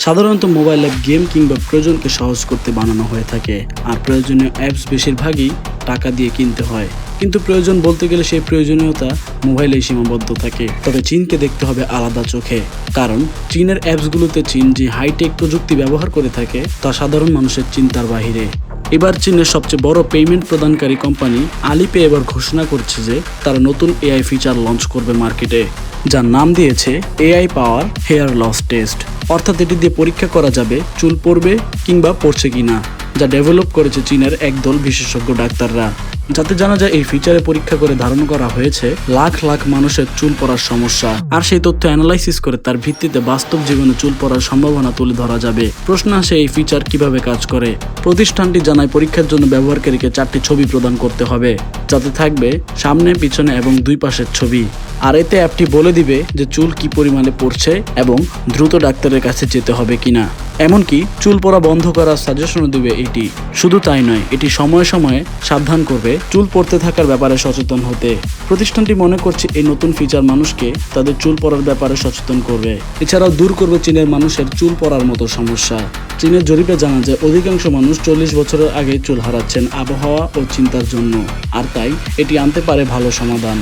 সাধারণত mobile app, game কিংবা প্রয়োজনকে সহজ করতে বানানো হয়ে থাকে। আর প্রয়োজনীয় অ্যাপস বেশিরভাগই টাকা দিয়ে কিনতে হয়। কিন্তু প্রয়োজন বলতে গেলে সেই প্রয়োজনীয়তা মোবাইলেই সীমাবদ্ধ থাকে। তবে চীনকে দেখতে হবে আলাদা চোখে। কারণ চীনের অ্যাপসগুলোতে চীন যে হাইটেক প্রযুক্তি ব্যবহার করে থাকে, তা সাধারণ মানুষের চিন্তার বাহিরে। এবার চীনের সবচেয়ে বড় পেমেন্ট প্রদানকারী কোম্পানি আলিপে এবার ঘোষণা করছে যে, তারা নতুন এআই ফিচার লঞ্চ করবে মার্কেটে। যার নাম দিয়েছে AI power hair loss test. অর্থাৎ এটি দিয়ে পরীক্ষা করা যাবে চুল পড়বে কিংবা পড়ছে কিনা। যা ডেভেলপ করেছে চীনের একদল বিশেষজ্ঞ ডাক্তাররা। যাতে জানা যায়, এই ফিচারে পরীক্ষা করে ধারণ করা হয়েছে লাখ লাখ মানুষের চুল পড়ার সমস্যা। আর সেই তথ্য অ্যানালাইসিস করে তার ভিত্তিতে বাস্তব জীবনে চুল পড়ার সম্ভাবনা তুলে ধরা যাবে। প্রশ্ন আসে, এই ফিচার কীভাবে কাজ করে? প্রতিষ্ঠানটি জানায়, পরীক্ষার জন্য ব্যবহারকারীকে চারটি ছবি প্রদান করতে হবে, যাতে থাকবে সামনে, পিছনে এবং দুই পাশের ছবি। আর এতে অ্যাপটি বলে দিবে যে চুল কি পরিমাণে পড়ছে এবং দ্রুত ডাক্তারের কাছে যেতে হবে কিনা। এমনকি চুল পড়া বন্ধ করার সাজেশনও দিবে এটি। শুধু তাই নয়, এটি সময়ে সময়ে সাবধান করবে চুল পড়তে থাকার ব্যাপারে সচেতন হতে। প্রতিষ্ঠানটি মনে করছে এই নতুন ফিচার মানুষকে তাদের চুল পড়ার ব্যাপারে সচেতন করবে। এছাড়াও দূর করবে চীনের মানুষের চুল পড়ার মতো সমস্যা। চীনের জরিপে জানা যায়, অধিকাংশ মানুষ চল্লিশ বছরের আগে চুল হারাচ্ছেন আবহাওয়া ও চিন্তার জন্য। আর তাই এটি আনতে পারে ভালো সমাধান।